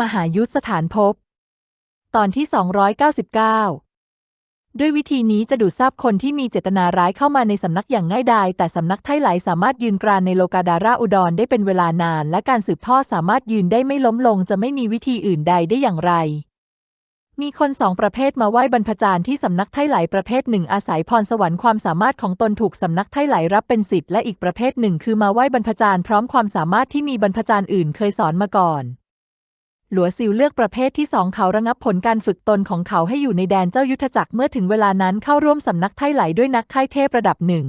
มหายุทธสถานภพ ตอนที่ 299 ด้วยวิธีนี้จะดูดซับคนที่มีเจตนาร้ายเข้ามาในสำนักอย่างง่ายดาย แต่สำนักไทไหลสามารถยืนกรานในโลกาดาราอุดรได้เป็นเวลานาน และการสืบทอดสามารถยืนได้ไม่ล้มลง จะไม่มีวิธีอื่นใดได้อย่างไร มีคนสองประเภทมาไหว้บรรพจารย์ที่สำนักไทไหลประเภทหนึ่งอาศัยพรสวรรค์ความสามารถของตนถูกสำนักไทไหลรับเป็นศิษย์และอีกประเภทหนึ่งคือมาไหว้บรรพจารย์พร้อมความสามารถที่มีบรรพจารย์อื่นเคยสอนมาก่อน หลัวซิวเลือกประเภทที่สองเขาระงับผลการฝึกตนของเขาให้อยู่ในแดนเจ้ายุทธจักรเมื่อถึงเวลานั้นเข้าร่วมสำนักไทไหลด้วยนักค่ายเทพระดับหนึ่ง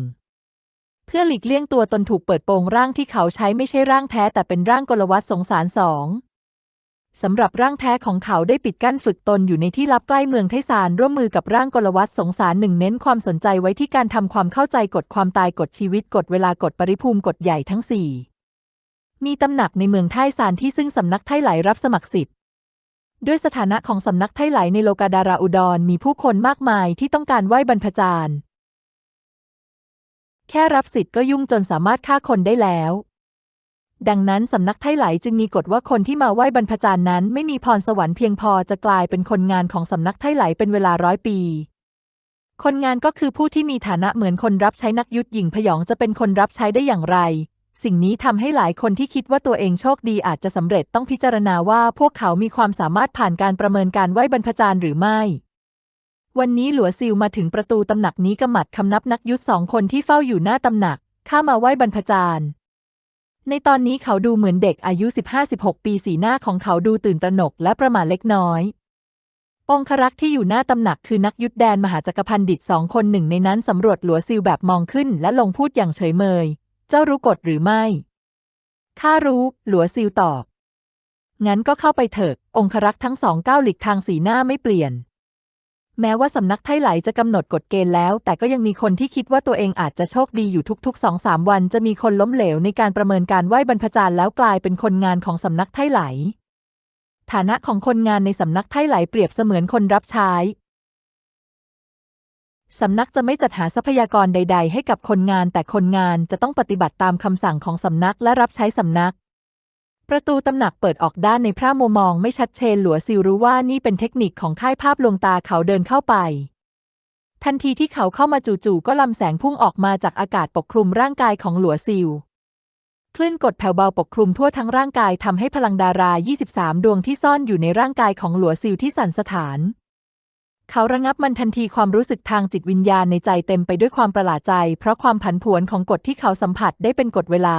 เพื่อหลีกเลี่ยงตัวตนถูกเปิดโปงร่างที่เขาใช้ไม่ใช่ร่างแท้แต่เป็นร่างกลวัตสงสารสองสำหรับร่างแท้ของเขาได้ปิดกั้นฝึกตนอยู่ในที่ลับใกล้เมืองไทซานร่วมมือกับร่างกลวัตสงสารหนึ่งเน้นความสนใจไว้ที่การทำความเข้าใจกฎความตายกฎชีวิตกฎเวลากฎปริภูมิกฎใหญ่ทั้งสี่ มีตำหนักในเมืองไทซานที่ซึ่งสำนักไทไหลรับสมัครสิทธิ์ด้วยสถานะของสำนักไทไหลในโลกาดาราอุดรมีผู้คนมากมายที่ต้องการไหว้บรรพจารย์แค่รับสิทธิ์ก็ยุ่งจนสามารถฆ่าคนได้แล้ว ดังนั้นสำนักไทไหลจึงมีกฎว่าคนที่มาไหว้บรรพจารย์นั้นไม่มีพรสวรรค์เพียงพอจะกลายเป็นคนงานของสำนักไทไหลเป็นเวลาร้อยปี คนงานก็คือผู้ที่มีฐานะเหมือนคนรับใช้นักยุทธหญิงพยองจะเป็นคนรับใช้ได้อย่างไร สิ่งนี้ทำให้หลายคนที่คิดว่าตัวเองโชคดีอาจจะสำเร็จต้องพิจารณาว่าพวกเขามีความสามารถผ่านการประเมินการไหวบรรพจารย์หรือไม่ วันนี้หลัวซิลมาถึงประตูตำหนักนี้กำมัดคำนับนักยุทธสองคนที่เฝ้าอยู่หน้าตำหนักข้ามาไหวบรรพจารย์ ในตอนนี้เขาดูเหมือนเด็กอายุ 15-16 ปีสีหน้าของเขาดูตื่นตระหนกและประหม่าเล็กน้อยองครักษ์ที่อยู่หน้าตำหนักคือนักยุทธแดนมหาจักรพันดิตสองคนหนึ่งในนั้นสำรวจหลัวซิลแบบมองขึ้นและลงพูดอย่างเฉยเมย จ้ารู้กฎหรือไม่ ข้ารู้ หลัวซิลตอบ งั้นก็เข้าไปเถิดองครักษ์ทั้งสองก้าวหลีกทางสีหน้าไม่เปลี่ยน แม้ว่าสำนักไทไหลจะกำหนดกฎเกณฑ์แล้ว แต่ก็ยังมีคนที่คิดว่าตัวเองอาจจะโชคดีอยู่ทุกๆสองสามวัน จะมีคนล้มเหลวในการประเมินการไหว้บรรพจาร์แล้วกลายเป็นคนงานของสำนักไทไหลฐานะของคนงานในสำนักไทไหลเปรียบเสมือนคนรับใช้ สำนักจะไม่จัดหาทรัพยากรใด ๆ ให้กับคนงาน แต่คนงานจะต้องปฏิบัติตามคำสั่งของสำนักและรับใช้สำนัก ประตูตำหนักเปิดออกด้านในพระโมมองไม่ชัดเจนหลัวซิลรู้ว่านี่เป็นเทคนิคของค่ายภาพลวงตาเขาเดินเข้าไป ทันทีที่เขาเข้ามาจู่ๆก็ลำแสงพุ่งออกมาจากอากาศปกคลุมร่างกายของหลัวซิลคลื่นกดแผ่วเบาปกคลุมทั่วทั้งร่างกายทำให้พลังดารา 23 ดวงที่ซ่อนอยู่ในร่างกายของหลัวซิลที่สั่นสะท้าน เขาระงับมันทันทีความรู้สึกทางจิตวิญญาณในใจเต็มไปด้วยความประหลาดใจ เพราะความผันผวนของกฎที่เขาสัมผัสได้เป็นกฎเวลา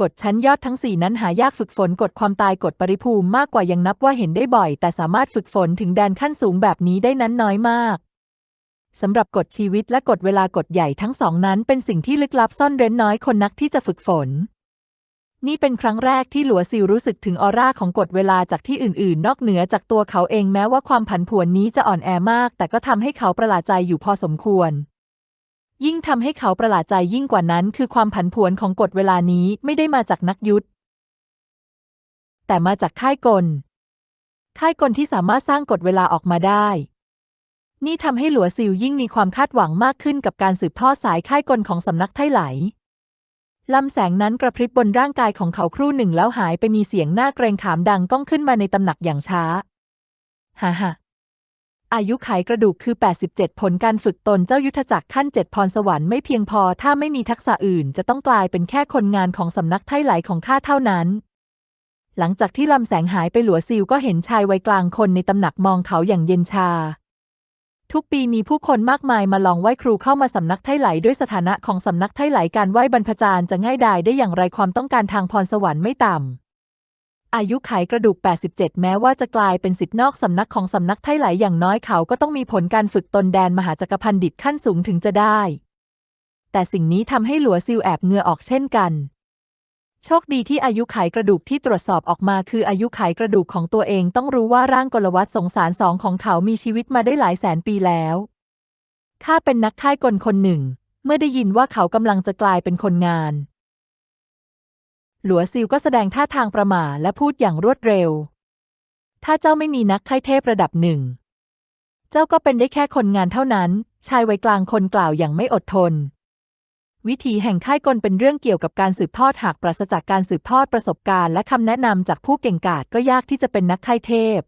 กฎชั้นยอดทั้งสี่นั้นหายากฝึกฝนกฎความตายกฎปริภูมิมากกว่ายังนับว่าเห็นได้บ่อย แต่สามารถฝึกฝนถึงแดนขั้นสูงแบบนี้ได้นั้นน้อยมากสำหรับกฎชีวิตและกฎเวลากฎใหญ่ทั้งสองนั้นเป็นสิ่งที่ลึกลับซ่อนเร้นน้อยคนนักที่จะฝึกฝน นี่เป็นครั้งแรกที่หลัวซิลรู้สึกถึงออร่าของกฎเวลาจากที่อื่นๆ นอกเหนือจากตัวเขาเองแม้ว่าความผันผวนนี้จะอ่อนแอมาก แต่ก็ทำให้เขาประหลาดใจอยู่พอสมควร ยิ่งทำให้เขาประหลาดใจยิ่งกว่านั้นคือความผันผวนของกฎเวลานี้ไม่ได้มาจากนักยุทธแต่มาจากค่ายกล ค่ายกลที่สามารถสร้างกฎเวลาออกมาได้ นี่ทำให้หลัวซิลยิ่งมีความคาดหวังมากขึ้นกับการสืบทอดสายค่ายกลของสำนักไทไหล ลำแสงนั้นกระพริบบนร่างกายของเขาครู่หนึ่งแล้วหายไปมีเสียงหน้าเกรงขามดังก้องขึ้นมาในตำหนักอย่างช้า ฮ่าฮ่าอายุไขกระดูกคือ 87 ผลการฝึกตนเจ้ายุทธจักรขั้นเจ็ดพรสวรรค์ไม่เพียงพอถ้าไม่มีทักษะอื่น จะต้องกลายเป็นแค่คนงานของสำนักไทไหลของข้าเท่านั้น หลังจากที่ลำแสงหายไปหลัวซิลก็เห็นชายวัยกลางคนในตำหนักมองเขาอย่างเย็นชา ทุกปีมีผู้คนมากมายมาลองไหว้ครูเข้ามาสำนักไทไหลด้วยสถานะของสำนักไทไหลการไหว้บรรพจารย์จะง่ายดายได้อย่างไรความต้องการทางพรสวรรค์ไม่ต่ำ อายุไขกระดูก 87 แม้ว่าจะกลายเป็นสิทธินอกสำนักของสำนักไทไหลอย่างน้อยเขาก็ต้องมีผลการฝึกตนแดนมหาจักรพันดิตขั้นสูงถึงจะได้ แต่สิ่งนี้ทำให้หลัวซิลแอบเงือออกเช่นกัน โชคดีที่อายุไขกระดูกที่ตรวจสอบออกมาคืออายุไขกระดูกของตัวเองต้องรู้ว่าร่างกลวัตสงสารสองของเขามีชีวิตมาได้หลายแสนปีแล้วข้าเป็นนักค่ายกลคนหนึ่ง เมื่อได้ยินว่าเขากำลังจะกลายเป็นคนงาน หลัวซิลก็แสดงท่าทางประหม่าและพูดอย่างรวดเร็ว ถ้าเจ้าไม่มีนักค่ายเทพระดับหนึ่ง เจ้าก็เป็นได้แค่คนงานเท่านั้น ชายวัยกลางคนกล่าวอย่างไม่อดทน วิถีแห่งค่ายกลเป็นเรื่องเกี่ยวกับการสืบทอดหากปราศจากการสืบทอดประสบการณ์และคำแนะนำจากผู้เก่งกาจก็ยากที่จะเป็นนักค่ายเทพ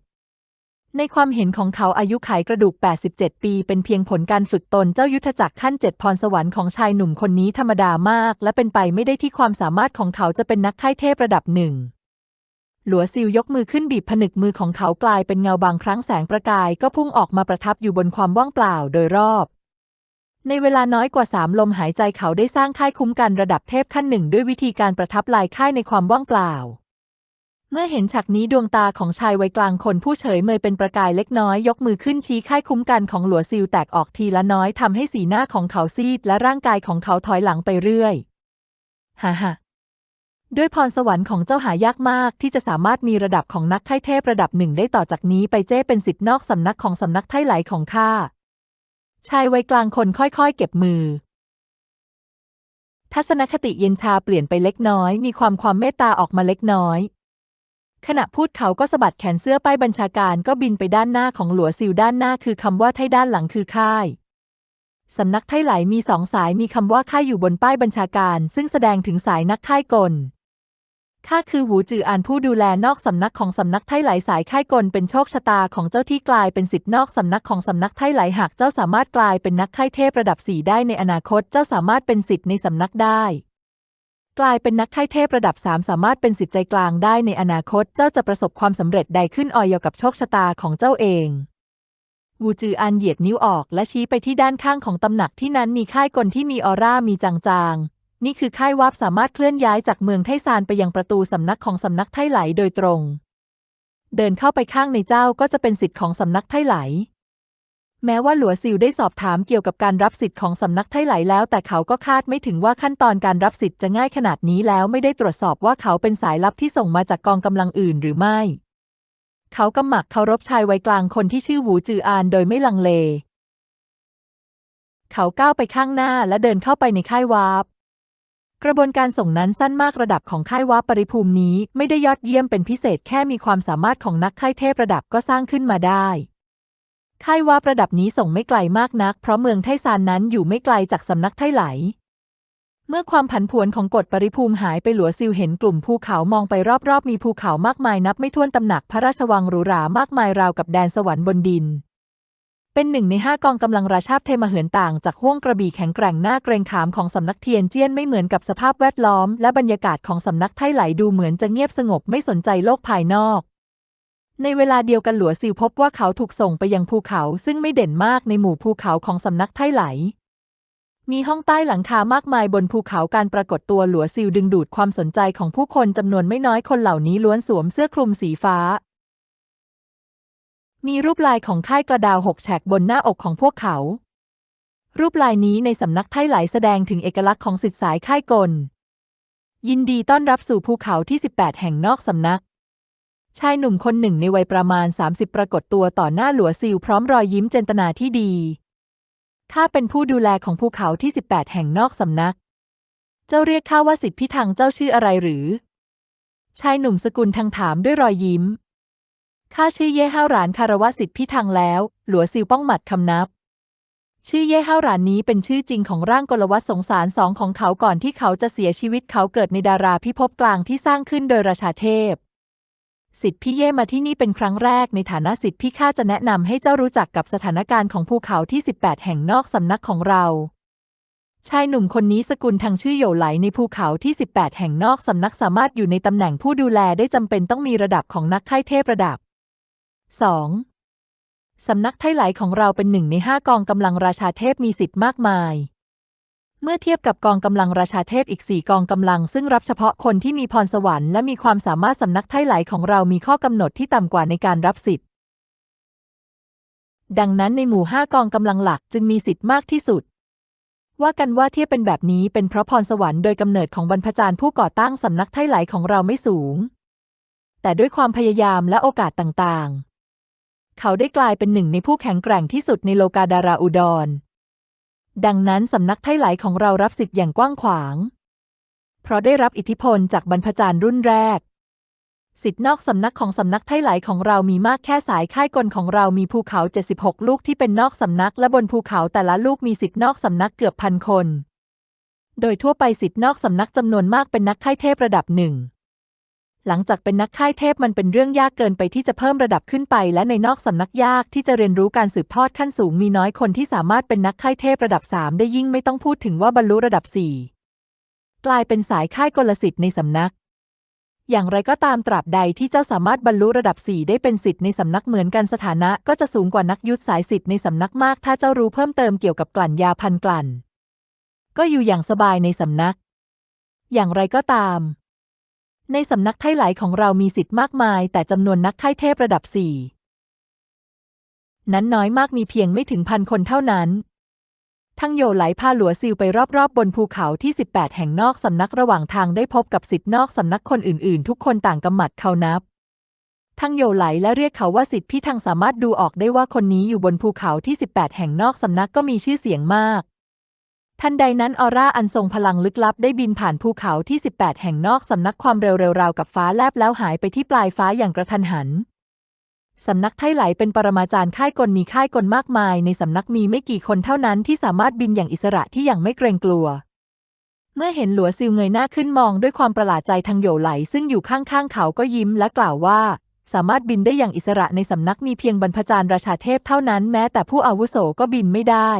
ในความเห็นของเขาอายุไขกระดูก 87 ปี เป็นเพียงผลการฝึกตนเจ้ายุทธจักรขั้นเจ็ดพรสวรรค์ของชายหนุ่มคนนี้ธรรมดามาก และเป็นไปไม่ได้ที่ความสามารถของเขาจะเป็นนักค่ายเทพระดับหนึ่งหลัวซิลยกมือขึ้นบีบผนึกมือของเขากลายเป็นเงาบางครั้งแสงประกายก็พุ่งออกมาประทับอยู่บนความว่างเปล่าโดยรอบ ในเวลาน้อยกว่าสามลมหายใจเขาได้สร้างค่ายคุ้มกันระดับเทพขั้นหนึ่งด้วยวิธีการประทับลายค่ายในความว่างเปล่า เมื่อเห็นฉากนี้ดวงตาของชายวัยกลางคนผู้เฉยเมยเป็นประกายเล็กน้อยยกมือขึ้นชี้ค่ายคุ้มกันของหลัวซิลแตกออกทีละน้อยทำให้สีหน้าของเขาซีดและร่างกายของเขาถอยหลังไปเรื่อยฮ่าฮ่าด้วยพรสวรรค์ของเจ้าหายากมากที่จะสามารถมีระดับของนักไถ่เทพระดับหนึ่งได้ต่อจากนี้ไปเจ้เป็นสิทธินอกสำนักของสำนักไถ่ไหลของข้า ชายวัยกลางคนค่อยๆ เก็บมือ ทัศนคติเย็นชาเปลี่ยนไปเล็กน้อย มีความความเมตตาออกมาเล็กน้อย ขณะพูดเขาก็สะบัดแขนเสื้อป้ายบัญชาการก็บินไปด้านหน้าของหลัวซิลด้านหน้าคือคำว่าไทด้านหลังคือค่ายสำนักไทไหลมีสองสายมีคำว่าค่ายอยู่บนป้ายบัญชาการ ซึ่งแสดงถึงสายนักค่ายกล ข้าคือหูจืออานผู้ดูแลนอกสำนักของสำนักไทไหลสายค่ายกลเป็นโชคชะตาของเจ้าที่กลายเป็นสิทธิ์นอกสำนักของสำนักไทไหลหากเจ้าสามารถกลายเป็นนักค่ายเทพระดับสี่ได้ในอนาคตเจ้าสามารถเป็นสิทธิ์ในสำนักได้ กลายเป็นนักค่ายเทพระดับสามสามารถเป็นสิทธิ์ใจกลางได้ในอนาคตเจ้าจะประสบความสำเร็จใดขึ้นออยกับโชคชะตาของเจ้าเองวูจืออันเหยียดนิ้วออกและชี้ไปที่ด้านข้างของตำหนักที่นั้นมีค่ายกลที่มีออร่ามีจางๆ นี่คือค่ายวาบสามารถเคลื่อนย้ายจากเมืองไทซานไปยังประตูสำนักของสำนักไทไหลโดยตรง เดินเข้าไปข้างในเจ้าก็จะเป็นสิทธิ์ของสำนักไทไหล แม้ว่าหลัวซิลได้สอบถามเกี่ยวกับการรับสิทธิ์ของสำนักไทไหลแล้ว แต่เขาก็คาดไม่ถึงว่าขั้นตอนการรับสิทธิ์จะง่ายขนาดนี้แล้วไม่ได้ตรวจสอบว่าเขาเป็นสายลับที่ส่งมาจากกองกำลังอื่นหรือไม่ เขากำหมักเคารพชายวัยกลางคนที่ชื่อหูจืออานโดยไม่ลังเล เขาก้าวไปข้างหน้าและเดินเข้าไปในค่ายวาร์ป กระบวนการส่งนั้นสั้นมากระดับของค่ายวาปริภูมินี้ไม่ได้ยอดเยี่ยมเป็นพิเศษแค่มีความสามารถของนักค่ายเทพระดับก็สร้างขึ้นมาได้ ค่ายวาร์ประดับนี้ส่งไม่ไกลมากนัก เพราะเมืองไทซานนั้นอยู่ไม่ไกลจากสำนักไทไหล เมื่อความผันผวนของกฎปริภูมิหายไปหลัวซิลเห็นกลุ่มภูเขามองไปรอบๆ มีภูเขามากมายนับไม่ถ้วนตำหนักพระราชวังหรูหรามากมายราวกับแดนสวรรค์บนดิน เป็นหนึ่งในห้ากองกำลังราชาบเทมเหินต่างจากห้วงกระบี่แข็งแกร่งหน้าเกรงขามของสำนักเทียนเจี้ยนไม่เหมือนกับสภาพแวดล้อมและบรรยากาศของสำนักไทไหลดูเหมือนจะเงียบสงบไม่สนใจโลกภายนอกในเวลาเดียวกันหลัวซิลพบว่าเขาถูกส่งไปยังภูเขาซึ่งไม่เด่นมากในหมู่ภูเขาของสำนักไทไหล มีห้องใต้หลังคามากมายบนภูเขาการปรากฏตัวหลัวซิลดึงดูดความสนใจของผู้คนจำนวนไม่น้อยคนเหล่านี้ล้วนสวมเสื้อคลุมสีฟ้า มีรูปลายของค่ายกระดาวหกแฉกบนหน้าอกของพวกเขา รูปลายนี้ในสำนักไทไหลแสดงถึงเอกลักษณ์ของสิทธิสายค่ายกล ยินดีต้อนรับสู่ภูเขาที่ 18 แห่งนอกสำนัก ชายหนุ่มคนหนึ่งในวัยประมาณ 30 ปรากฏตัวต่อหน้าหลัวซิลพร้อมรอยยิ้มเจตนาที่ดีข้าเป็นผู้ดูแลของภูเขาที่ 18 แห่งนอกสำนัก เจ้าเรียกข้าว่าสิทธิพิทังเจ้าชื่ออะไรหรือ ชายหนุ่มสกุลทางถามด้วยรอยยิ้ม ข้าชื่อเย่ห้าวหรานคารวะสิทธิพิทังแล้ว หลัวซิลป้องหมัดคำนับ ชื่อเย่ห้าวหรานนี้เป็นชื่อจริงของร่างกลวัตสงสารสองของเขาก่อนที่เขาจะเสียชีวิตเขาเกิดในดาราพิภพกลางที่สร้างขึ้นโดยราชาเทพ สิทธิพี่เย่มาที่นี่เป็นครั้งแรกในฐานะสิทธิพี่ข้าจะแนะนำให้เจ้ารู้จักกับสถานการณ์ของภูเขาที่ 18 แห่งนอกสำนักของเราชายหนุ่มคนนี้สกุลทางชื่อโยไหลในภูเขาที่ 18 แห่งนอกสำนักสามารถอยู่ในตำแหน่งผู้ดูแลได้จำเป็นต้องมีระดับของนักค่ายเทพระดับ 2. สำนักไทไหลของเราเป็นหนึ่งในห้ากองกำลังราชาเทพมีสิทธิ์มากมาย เมื่อเทียบกับกองกำลังราชาเทพอีกสี่กองกำลัง ซึ่งรับเฉพาะคนที่มีพรสวรรค์และมีความสามารถสำนักไทไหลของเรามีข้อกำหนดที่ต่ำกว่าในการรับสิทธิ์ ดังนั้นในหมู่ห้ากองกำลังหลักจึงมีสิทธิ์มากที่สุดว่ากันว่าเทียบเป็นแบบนี้เป็นเพราะพรสวรรค์โดยกำเนิดของบรรพจารย์ผู้ก่อตั้งสำนักไทไหลของเราไม่สูง แต่ด้วยความพยายามและโอกาสต่าง เขาได้กลายเป็นหนึ่งในผู้แข็งแกร่งที่สุดในโลกาดาราอุดร ดังนั้นสำนักไทไหลของเรารับสิทธิ์อย่างกว้างขวาง เพราะได้รับอิทธิพลจากบรรพจารย์รุ่นแรก สิทธิ์นอกสำนักของสำนักไทไหลของเรามีมากแค่สายค่ายกลของเรามีภูเขา 76 ลูกที่เป็นนอกสำนัก และบนภูเขาแต่ละลูกมีสิทธิ์นอกสำนักเกือบพันคน โดยทั่วไปสิทธิ์นอกสำนักจำนวนมากเป็นนักค่ายเทพระดับหนึ่ง หลังจากเป็นนักค่ายเทพมันเป็นเรื่องยากเกินไปที่จะเพิ่มระดับขึ้นไป และในนอกสำนักยากที่จะเรียนรู้การสืบทอดขั้นสูงมีน้อยคนที่สามารถเป็นนักค่ายเทพระดับ 3 ได้ยิ่งไม่ต้องพูดถึงว่าบรรลุระดับ 4 กลายเป็นสายค่ายกลสิทธิ์ในสำนัก อย่างไรก็ตามตราบใดที่เจ้าสามารถบรรลุระดับ 4 ได้เป็นสิทธิ์ในสำนักเหมือนกันสถานะ ก็จะสูงกว่านักยุทธสายสิทธิ์ในสำนักมากถ้าเจ้ารู้เพิ่มเติมเกี่ยวกับกลั่นยาพันกลั่น ก็อยู่อย่างสบายในสำนัก อย่างไรก็ตาม ในสำนักไทไหลของเรามีสิทธิ์มากมาย แต่จำนวนนักไข้เทพระดับสี่นั้นน้อยมากมีเพียงไม่ถึงพันคนเท่านั้น ทั้งโยไหลพาหลัวซิลไปรอบๆบบนภูเขาที่ 18 แห่งนอกสำนักระหว่างทางได้พบกับสิทธิ์นอกสำนักคนอื่นๆ ทุกคนต่างกำหมัดเขานับ ทั้งโยไหลและเรียกเขาว่าสิทธิ์พี่ทางสามารถดูออกได้ว่าคนนี้อยู่บนภูเขาที่ 18 แห่งนอกสำนักก็มีชื่อเสียงมาก ทันใดนั้นออร่าอันทรงพลังลึกลับได้บินผ่านภูเขาที่ 18 แห่งนอกสำนักความเร็วราวกับฟ้าแลบแล้วหายไปที่ปลายฟ้าอย่างกระทันหัน สำนักไทไหลเป็นปรมาจารย์ค่ายกลมีค่ายกลมากมาย ในสำนักมีไม่กี่คนเท่านั้นที่สามารถบินอย่างอิสระที่อย่างไม่เกรงกลัว เมื่อเห็นหลัวซิลเงยหน้าขึ้นมองด้วยความประหลาดใจทางโยไหล ซึ่งอยู่ข้างๆเขาก็ยิ้มและกล่าวว่าสามารถบินได้อย่างอิสระในสำนักมีเพียงบรรพจารย์ราชาเทพเท่านั้นแม้แต่ผู้อาวุโสก็บินไม่ได้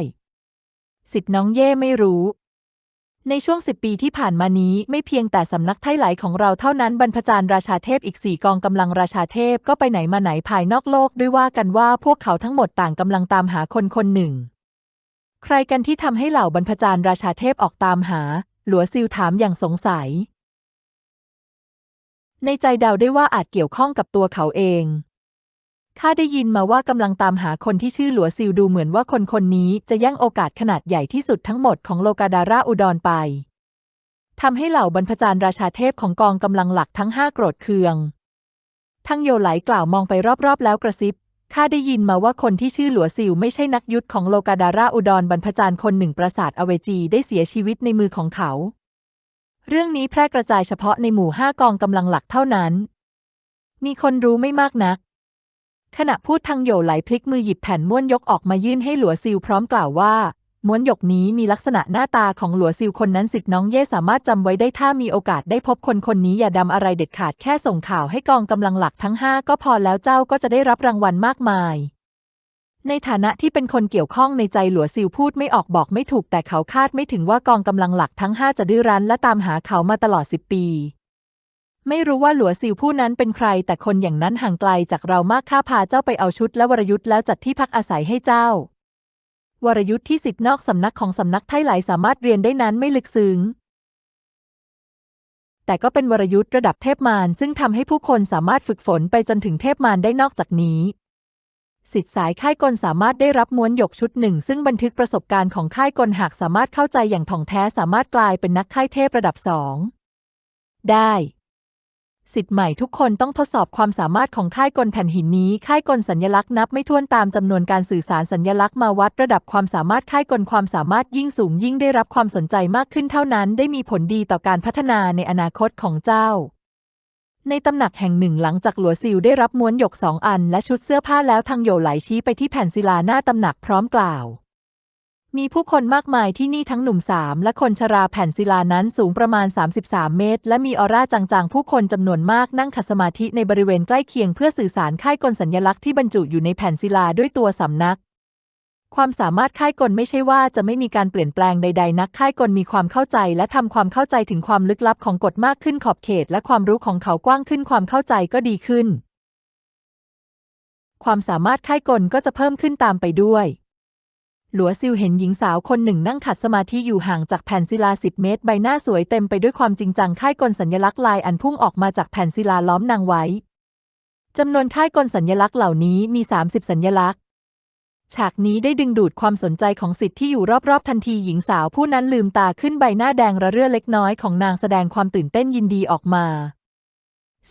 สิทธิ์น้องเย่ไม่รู้ ในช่วงสิบปีที่ผ่านมานี้ไม่เพียงแต่สำนักไทไหลของเราเท่านั้นบรรพจารย์ราชาเทพอีกสี่กองกำลังราชาเทพก็ไปไหนมาไหนภายนอกโลกด้วยว่ากันว่าพวกเขาทั้งหมดต่างกำลังตามหาคนคนหนึ่ง ใครกันที่ทำให้เหล่าบรรพจารย์ราชาเทพออกตามหา หลัวซิลถามอย่างสงสัย ในใจเดาได้ว่าอาจเกี่ยวข้องกับตัวเขาเอง ข้าได้ยินมาว่ากำลังตามหาคนที่ชื่อหลัวซิลดูเหมือนว่าคนคนนี้จะแย่งโอกาสขนาดใหญ่ที่สุดทั้งหมดของโลกาดาราอุดรไปทำให้เหล่าบรรพจารย์ราชาเทพของกองกำลังหลักทั้งห้าโกรธเคือง ทั้งโยไหลกล่าวมองไปรอบๆ แล้วกระซิบข้าได้ยินมาว่าคนที่ชื่อหลัวซิลไม่ใช่นักยุทธของโลกาดาราอุดรบรรพจารย์คนหนึ่งประสาทอเวจีได้เสียชีวิตในมือของเขา เรื่องนี้แพร่กระจายเฉพาะในหมู่ห้ากองกำลังหลักเท่านั้น มีคนรู้ไม่มากนัก ขณะพูดทางโยไหลพลิกมือหยิบแผ่นม้วนยกออกมายื่นให้หลัวซิลพร้อมกล่าวว่า ม้วนยกนี้มีลักษณะหน้าตาของหลัวซิลคนนั้นสิทธิ์น้องเย่สามารถจำไว้ได้ถ้ามีโอกาสได้พบคนคนนี้อย่าดำอะไรเด็ดขาดแค่ส่งข่าวให้กองกำลังหลักทั้งห้าก็พอแล้วเจ้าก็จะได้รับรางวัลมากมาย ในฐานะที่เป็นคนเกี่ยวข้องในใจหลัวซิลพูดไม่ออกบอกไม่ถูกแต่เขาคาดไม่ถึงว่ากองกำลังหลักทั้งห้าจะดื้อรั้นและตามหาเขามาตลอดสิบปี ไม่รู้ว่าหลัวซิลผู้นั้นเป็นใคร แต่คนอย่างนั้นห่างไกลจากเรามากข้าพาเจ้าไปเอาชุดและวรยุทธ์แล้วจัดที่พักอาศัยให้เจ้า วรยุทธ์ที่สิทธินอกสำนักของสำนักไทไหลสามารถเรียนได้นั้นไม่ลึกซึ้งแต่ก็เป็นวรยุทธ์ระดับเทพมารซึ่งทำให้ผู้คนสามารถฝึกฝนไปจนถึงเทพมารได้นอกจากนี้สิทธิ์สายค่ายกลสามารถได้รับม้วนหยกชุดหนึ่ง ซึ่งบันทึกประสบการณ์ของค่ายกลหากสามารถเข้าใจอย่างถ่องแท้สามารถกลายเป็นนักค่ายเทพระดับสองได้ สิทธิ์ใหม่ทุกคนต้องทดสอบความสามารถของค่ายกลแผ่นหินนี้ ค่ายกลสัญลักษณ์นับไม่ถ้วนตามจำนวนการสื่อสารสัญลักษณ์มาวัดระดับความสามารถค่ายกลความสามารถยิ่งสูงยิ่งได้รับความสนใจมากขึ้นเท่านั้นได้มีผลดีต่อการพัฒนาในอนาคตของเจ้า ในตำหนักแห่งหนึ่งหลังจากหลัวซิลได้รับม้วนหยกสองอัน และชุดเสื้อผ้าแล้วทางโยไหลชี้ไปที่แผ่นศิลาหน้าตำหนักพร้อมกล่าว มีผู้คนมากมายที่นี่ทั้งหนุ่มสามและคนชราแผ่นศิลานั้นสูงประมาณ 33 เมตร และมีออร่าจางๆ ผู้คนจำนวนมากนั่งขัดสมาธิในบริเวณใกล้เคียงเพื่อสื่อสารค่ายกลสัญลักษณ์ที่บรรจุอยู่ในแผ่นศิลาด้วยตัวสำนัก ความสามารถค่ายกลไม่ใช่ว่าจะไม่มีการเปลี่ยนแปลงใด ๆ นักค่ายกลมีความเข้าใจและทำความเข้าใจถึงความลึกลับของกฎมากขึ้นขอบเขต และความรู้ของเขากว้างขึ้นความเข้าใจก็ดีขึ้น ความสามารถค่ายกลก็จะเพิ่มขึ้นตามไปด้วย หลัวซิวเห็นหญิงสาวคนหนึ่งนั่งขัดสมาธิอยู่ห่างจากแผ่นศิลาสิบเมตร ใบหน้าสวยเต็มไปด้วยความจริงจังค่ายกลสัญลักษณ์ลายอันพุ่งออกมาจากแผ่นศิลาล้อมนางไว้จำนวนค่ายกลสัญลักษณ์เหล่านี้มี 30 สัญลักษณ์ ฉากนี้ได้ดึงดูดความสนใจของสิทธิ์ที่อยู่รอบๆ ทันทีหญิงสาวผู้นั้นลืมตาขึ้นใบหน้าแดงระเรื่อเล็กน้อยของนางแสดงความตื่นเต้นยินดีออกมา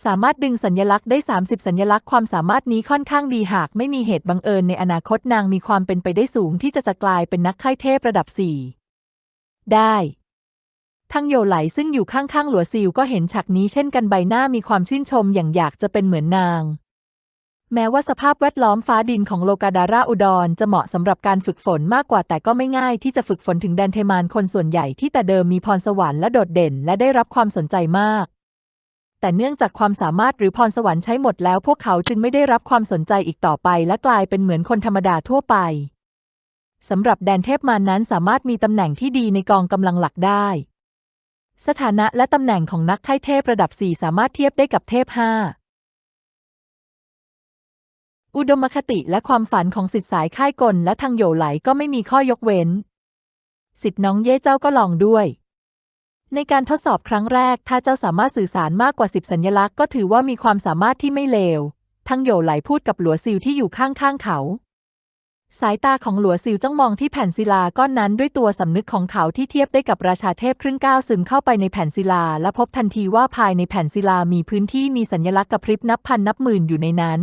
สามารถดึงสัญลักษณ์ได้ 30 สัญลักษณ์ความสามารถนี้ค่อนข้างดีหากไม่มีเหตุบังเอิญในอนาคตนางมีความเป็นไปได้สูงที่จะจะกลายเป็นนักค่ายเทพระดับ 4 ได้ทั้งโยไหลซึ่งอยู่ข้างๆหลัวซิวก็เห็นฉากนี้เช่นกันใบหน้ามีความชื่นชมอย่างอยากจะเป็นเหมือนนาง แม้ว่าสภาพแวดล้อมฟ้าดินของโลกาดาราอุดรจะเหมาะสำหรับการฝึกฝนมากกว่าแต่ก็ไม่ง่ายที่จะฝึกฝนถึงแดนเทมานคนส่วนใหญ่ที่แต่เดิมมีพรสวรรค์และโดดเด่นและได้รับความสนใจมาก แต่เนื่องจากความสามารถหรือพรสวรรค์ใช้หมดแล้วพวกเขาจึงไม่ได้รับความสนใจอีกต่อไปและกลายเป็นเหมือนคนธรรมดาทั่วไปสำหรับแดนเทพมารนั้นสามารถมีตำแหน่งที่ดีในกองกำลังหลักได้ สถานะและตำแหน่งของนักไข้เทพระดับ 4 สามารถเทียบได้กับเทพ 5 อุดมคติและความฝันของสิทธิสายค่ายกลและทางโยไหลก็ไม่มีข้อยกเว้น สิทธิน้องเย่เจ้าก็ลองด้วย ในการทดสอบครั้งแรก ถ้าเจ้าสามารถสื่อสารมากกว่าสิบสัญลักษณ์ก็ถือว่ามีความสามารถที่ไม่เลว ทั้งโยไหลพูดกับหลัวซิวที่อยู่ข้างๆเขา สายตาของหลัวซิวจ้องมองที่แผ่นศิลาก้อนนั้นด้วยตัวสำนึกของเขาที่เทียบได้กับราชาเทพครึ่งก้าวซึมเข้าไปในแผ่นศิลา และพบทันทีว่าภายในแผ่นศิลามีพื้นที่มีสัญลักษณ์กระพริบนับพันนับหมื่นอยู่ในนั้น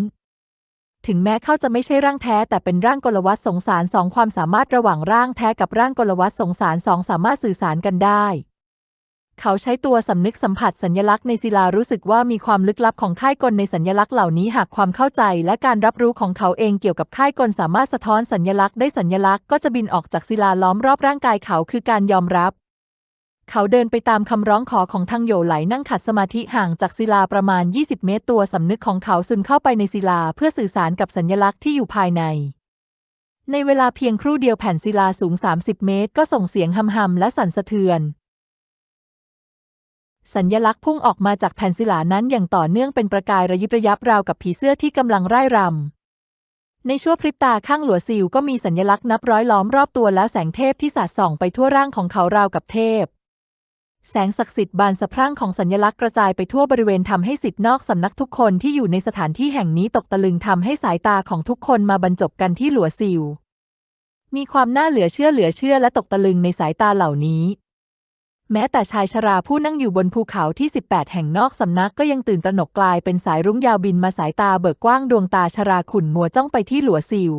ถึงแม้เขาจะไม่ใช่ร่างแท้ แต่เป็นร่างกลวัตสงสารสองความสามารถระหว่างร่างแท้กับร่างกลวัตสงสารสองสามารถสื่อสารกันได้ เขาใช้ตัวสำนึกสัมผัสสัญลักษณ์ในศิลารู้สึกว่ามีความลึกลับของค่ายกลในสัญลักษณ์เหล่านี้หากความเข้าใจและการรับรู้ของเขาเองเกี่ยวกับค่ายกลสามารถสะท้อนสัญลักษณ์ได้สัญลักษณ์ก็จะบินออกจากศิลาล้อมรอบร่างกายเขาคือการยอมรับ เขาเดินไปตามคำร้องขอของทางโยไหลนั่งขัดสมาธิห่างจากศิลาประมาณ 20 เมตร ตัวสำนึกของเขาซึมเข้าไปในศิลาเพื่อสื่อสารกับสัญลักษณ์ที่อยู่ภายในในเวลาเพียงครู่เดียวแผ่นศิลาสูง 30 เมตร ก็ส่งเสียงหำๆและสั่นสะเทือน สัญลักษณ์พุ่งออกมาจากแผ่นศิลานั้นอย่างต่อเนื่องเป็นประกายระยิบระยับราวกับผีเสื้อที่กำลังร่ายรำ ในชั่วพริบตาข้างหลัวซิวก็มีสัญลักษณ์นับร้อยล้อมรอบตัวแล้วแสงเทพที่สาดส่องไปทั่วร่างของเขาราวกับเทพ แสงศักดิ์สิทธิ์บานสะพรั่งของสัญลักษณ์กระจายไปทั่วบริเวณทำให้สิทธิ์นอกสำนักทุกคนที่อยู่ในสถานที่แห่งนี้ตกตะลึงทำให้สายตาของทุกคนมาบรรจบกันที่หลัวซิวมีความน่าเหลือเชื่อเหลือเชื่อและตกตะลึงในสายตาเหล่านี้ แม้แต่ชายชราผู้นั่งอยู่บนภูเขาที่ 18 แห่งนอกสำนักก็ยังตื่นตระหนกกลายเป็นสายรุ้งยาวบินมาสายตาเบิกกว้างดวงตาชราขุ่นมัวจ้องไปที่หลัวซิว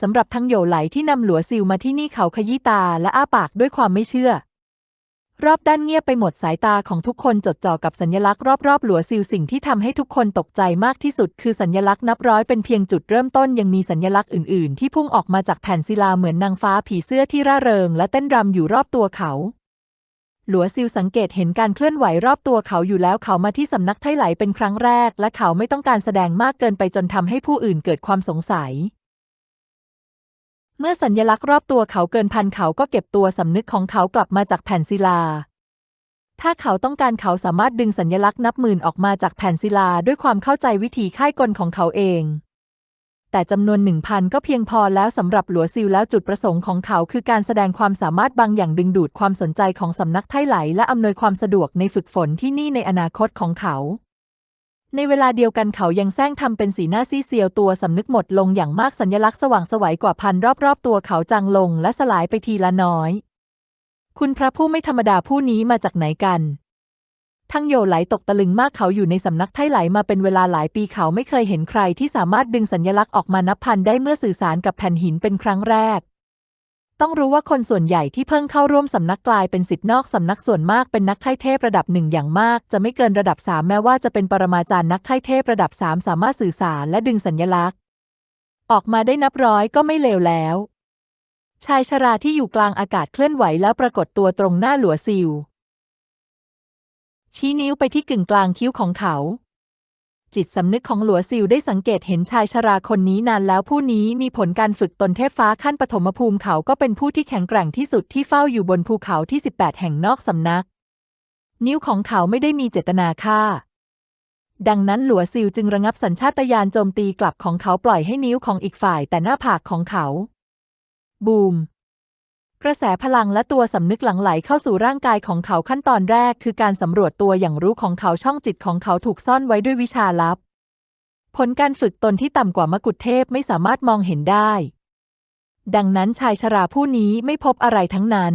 สำหรับทั้งโยไหลที่นำหลัวซิวมาที่นี่เขาขยี้ตาและอ้าปากด้วยความไม่เชื่อ รอบด้านเงียบไปหมดสายตาของทุกคนจดจ่อกับสัญลักษณ์รอบๆหลัวซิลสิ่งที่ทำให้ทุกคนตกใจมากที่สุด คือสัญลักษณ์นับร้อยเป็นเพียงจุดเริ่มต้นยังมีสัญลักษณ์อื่นๆ ที่พุ่งออกมาจากแผ่นศิลาเหมือนนางฟ้าผีเสื้อที่ร่าเริงและเต้นรำอยู่รอบตัวเขา หลัวซิลสังเกตเห็นการเคลื่อนไหวรอบตัวเขาอยู่แล้วเขามาที่สำนักไทไหลเป็นครั้งแรก และเขาไม่ต้องการแสดงมากเกินไปจนทำให้ผู้อื่นเกิดความสงสัย เมื่อสัญญลักษณ์รอบตัวเขาเกินพันเขาก็เก็บตัวสำนึกของเขากลับมาจากแผ่นศิลา ถ้าเขาต้องการเขาสามารถดึงสัญลักษณ์นับหมื่นออกมาจากแผ่นศิลาด้วยความเข้าใจวิธีค่ายกลของเขาเอง แต่จำนวนหนึ่งพันก็เพียงพอแล้วสำหรับหลัวซิลแล้วจุดประสงค์ของเขาคือการแสดงความสามารถบางอย่างดึงดูดความสนใจของสำนักไทไหล และอำนวยความสะดวกในฝึกฝนที่นี่ในอนาคตของเขาในเวลาเดียวกันเขายังแซงทำเป็นสีหน้าซีเซียวตัวสำนึกหมดลงอย่างมากสัญลักษณ์สว่างสวัยกว่าพันรอบๆ ตัวเขาจางลงและสลายไปทีละน้อย คุณพระผู้ไม่ธรรมดาผู้นี้มาจากไหนกัน ทั้งโยไหลตกตะลึงมากเขาอยู่ในสำนักไทไหลมาเป็นเวลาหลายปีเขาไม่เคยเห็นใครที่สามารถดึงสัญลักษณ์ออกมานับพันได้เมื่อสื่อสารกับแผ่นหินเป็นครั้งแรก ต้องรู้ว่าคนส่วนใหญ่ที่เพิ่งเข้าร่วมสำนักกลายเป็นสิทธิ์นอกสำนักส่วนมากเป็นนักไข้เทพระดับหนึ่งอย่างมาก จะไม่เกินระดับสามแม้ว่าจะเป็นปรมาจารย์นักไข้เทพระดับสามสามารถสื่อสารและดึงสัญลักษณ์ ออกมาได้นับร้อยก็ไม่เลวแล้วชายชราที่อยู่กลางอากาศเคลื่อนไหวแล้วปรากฏตัวตรงหน้าหลัวซิล ชี้นิ้วไปที่กึ่งกลางคิ้วของเขา จิตสำนึกของหลัวซิลได้สังเกตเห็นชายชราคนนี้นานแล้วผู้นี้มีผลการฝึกตนเทพฟ้าขั้นปฐมภูมิเขาก็เป็นผู้ที่แข็งแกร่งที่สุดที่เฝ้าอยู่บนภูเขาที่ 18 แห่งนอกสำนัก นิ้วของเขาไม่ได้มีเจตนาฆ่าดังนั้นหลัวซิลจึงระงับสัญชาตญาณโจมตีกลับของเขาปล่อยให้นิ้วของอีกฝ่ายแต่หน้าผากของเขา บูม ระแสพลังและตัวสำนึกหลั่งไหลเข้าสู่ร่างกายของเขาขั้นตอนแรก คือการสำรวจตัวอย่างรู้ของเขาช่องจิตของเขาถูกซ่อนไว้ด้วยวิชาลับ ผลการฝึกตนที่ต่ำกว่ามกุฎเทพไม่สามารถมองเห็นได้ ดังนั้นชายชราผู้นี้ไม่พบอะไรทั้งนั้น